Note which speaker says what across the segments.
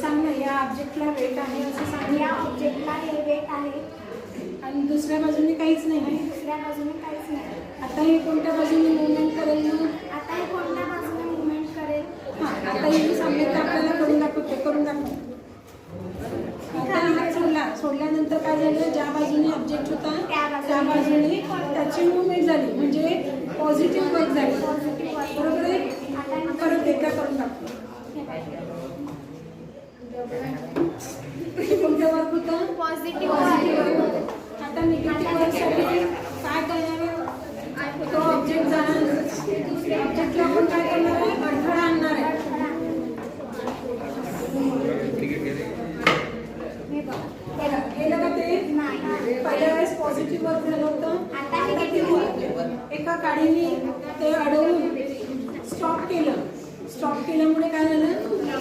Speaker 1: सांग ना या ऑब्जेक्टला वेट आहे असं सांग.
Speaker 2: या ऑब्जेक्टला हे वेट आहे.
Speaker 1: आणि दुसऱ्या बाजूने काहीच नाही आहे?
Speaker 2: दुसऱ्या बाजूने काहीच नाही.
Speaker 1: आता हे कोणत्या बाजूने मुवमेंट करेल
Speaker 2: आता हे कोणत्या बाजूने मुवमेंट करेल?
Speaker 1: हां आता हे सांगितलं आपल्याला करून दाखवते करून दाखव आता हात सोडला. सोडल्यानंतर काय झालं? ज्या बाजूने ऑब्जेक्ट होता.
Speaker 2: त्या बाजूने
Speaker 1: त्याची मुवमेंट झाली. म्हणजे पॉझिटिव्ह वर्क झाली बरोबर आहे? परत एकदा करून दाखव. कोणतं वर्क होतं?
Speaker 2: पॉझिटिव्ह
Speaker 1: पॉझिटिव्ह वर्क आता निगेटिव्ह वर्कसाठी काय करणार आहे? तो ऑब्जेक्ट जाणार ऑब्जेक्टला आपण काय करणार आहे? अडथळा आणणार आहे.
Speaker 2: हे
Speaker 1: गेलं का ते. पहिल्या वेळेस पॉझिटिव्ह वर्क झालं होतं. एका काडीने ते अडवून स्टॉप केलं. स्टॉप केल्यामुळे काय झालं?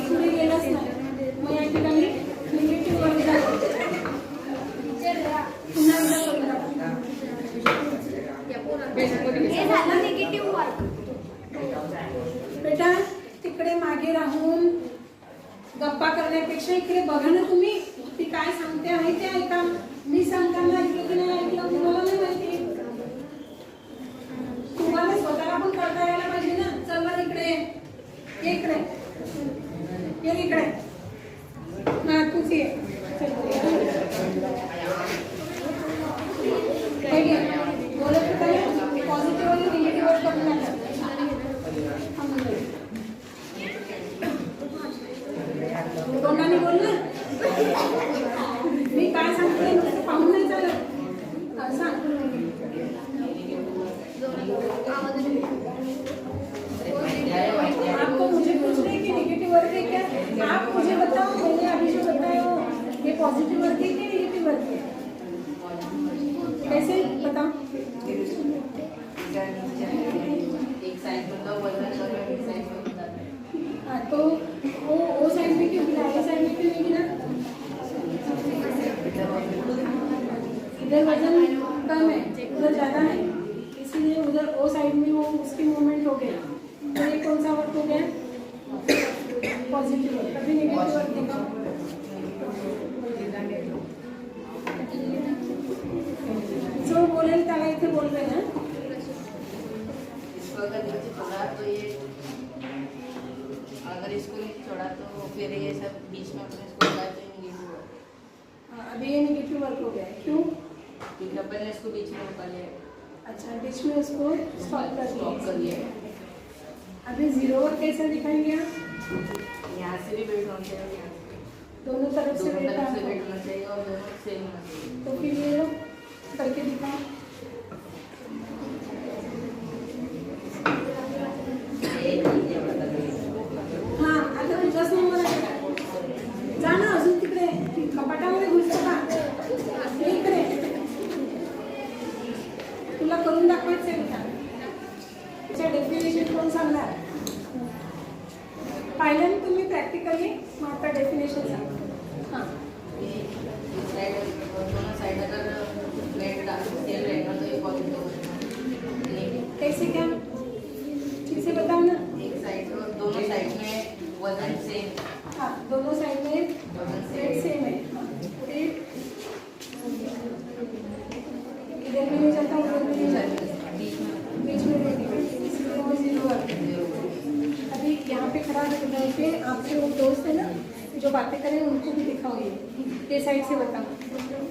Speaker 1: पुढे गेलंच नाही. मग या ठिकाणी निगेटिव्ह बेटा तिकडे मागे राहून गप्पा करण्यापेक्षा इकडे बघा ना तुम्ही. ती काय सांगते आहे ते ऐका. मी सांगताना ऐकलं की नाही ऐकलं तुम्हाला नाही माहिती? आपको मुझे कि नेगेटिव है क्या? आप मुझे बताओ, मैंने अभी जो बताया वो, ये पॉजिटिव है कि नेगेटिव है? कैसे बताओ हाँ तो वो में क्यों में क्यों नहीं इधर वज़न कम है, उधर ज़्यादा है इसीलिए उधर वो साइड में वो उसकी मूवमेंट हो गया तो ये कौन सा वर्क हो गया पॉजिटिव कभी नेगेटिव वर्क दिखाओ जो बोलेल त्याला इथे बोलवे ना
Speaker 3: इसको अगर नीचे छोड़ा तो ये अगर इसको नीचे छोड़ा तो फिर ये सब बीच में अपने इसको लगाए तो निगेटिव
Speaker 1: हाँ, अभी ये नेगेटिव वर्क हो गया क्यों?
Speaker 3: क्योंकि अपन ने इसको बीच में निकाले
Speaker 1: अच्छा बीच में उसको स्टॉप कर दिया अभी ज़ीरो वर्क कैसे दिखाएँगे आप?
Speaker 3: यहाँ से भी वेट होना चाहिए और यहाँ से।
Speaker 1: दोनों तरफ से। वेट
Speaker 3: होना चाहिए और दोनों सेम होना चाहिए वज़न सेम
Speaker 1: हाँ दोनों साइड में रेट
Speaker 3: सेम
Speaker 1: है। रेट इधर भी नहीं जाता उधर भी नहीं जाता
Speaker 3: बीच में
Speaker 1: बीच में रेट इसलिए वो ज़ीरो अभी यहाँ पे खड़ा के आपके वो दोस्त है ना जो बातें करें उनको भी दिखाओ ये। ये साइड से बताओ।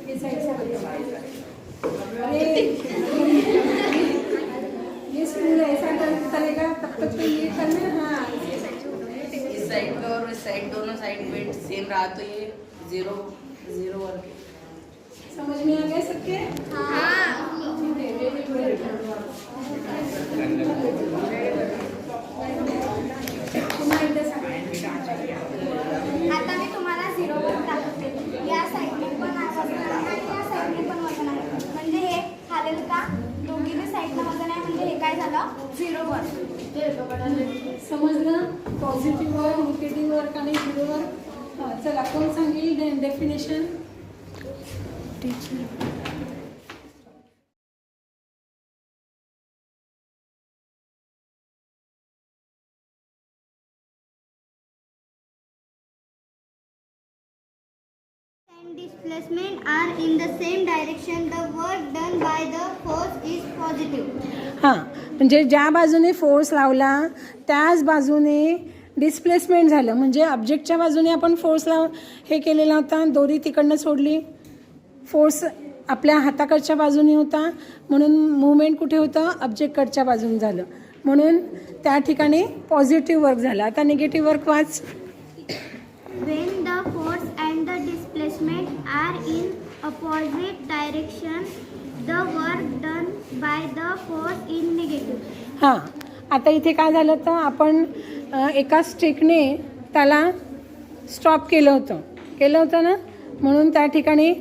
Speaker 1: ये साइड से बताओ। अरे
Speaker 3: सेम रहा तो ये जीरो जीरो वर्क है
Speaker 1: समझ में आ गया सबके?
Speaker 2: हाँ
Speaker 1: है वेरी
Speaker 2: आता मी तुम्हाला झिरो वर्क दाखवते. या साईडने पण वजन आहे. आणि या साईडने पण वजन आहे. म्हणजे हे हालेल का? दोघीने साईडला वजन आहे. म्हणजे हे काय झालं? झिरो वर्क
Speaker 1: समजलं? पॉझिटिव्ह वर्क निगेटिव्ह वर्क आणि झिरो वर्क चला कोण सांगेल definition teacher
Speaker 4: displacement are in the same direction the work done by the force is positive
Speaker 1: हां म्हणजे ज्या बाजूने फोर्स लावला त्याच बाजूने डिस्प्लेसमेंट झालं. म्हणजे ऑब्जेक्टच्या बाजूने आपण फोर्स लाव हे केलेला होता. दोरी तिकडनं सोडली. फोर्स आपल्या हाताकडच्या बाजूने होता. म्हणून मुवमेंट कुठे होतं? ऑब्जेक्टकडच्या बाजूने झालं. म्हणून त्या ठिकाणी पॉझिटिव्ह वर्क झालं. आता निगेटिव्ह वर्क वाच.
Speaker 4: When the force and the displacement are in opposite direction, the work done by the force is negative.
Speaker 1: हां. आता इथे काय झालं तर आपण एका स्टिकने त्याला स्टॉप केलं होतं. केलं होतं ना? म्हणून त्या ठिकाणी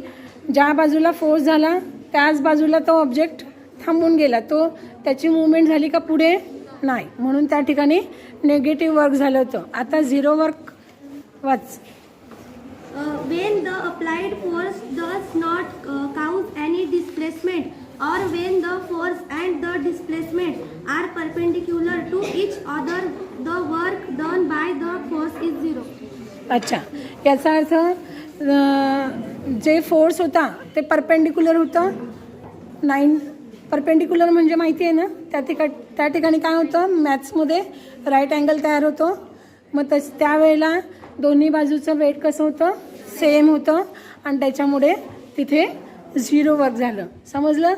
Speaker 1: ज्या बाजूला फोर्स झाला त्याच बाजूला तो ऑब्जेक्ट थांबून गेला. तो त्याची मुवमेंट झाली का पुढे? नाही. म्हणून त्या ठिकाणी नेगेटिव्ह वर्क झालं होतं. आता झिरो वर्क वाच.
Speaker 4: When the applied force does not not any displacement or when the force and the displacement are perpendicular to each other the work done by the force is zero.
Speaker 1: अच्छा याचा अर्थ जे force होता ते perpendicular होतं? Nine perpendicular म्हणजे माहिती आहे ना? त्या ठिका त्या ठिकाणी काय होतं? मॅथ्समध्ये राईट अँगल तयार होतो. मग तस त्यावेळेला दोन्ही बाजूचं वेट कसं होतं? सेम होतं. आणि त्याच्यामुळे तिथे झिरो वर्क झालं. समजलं?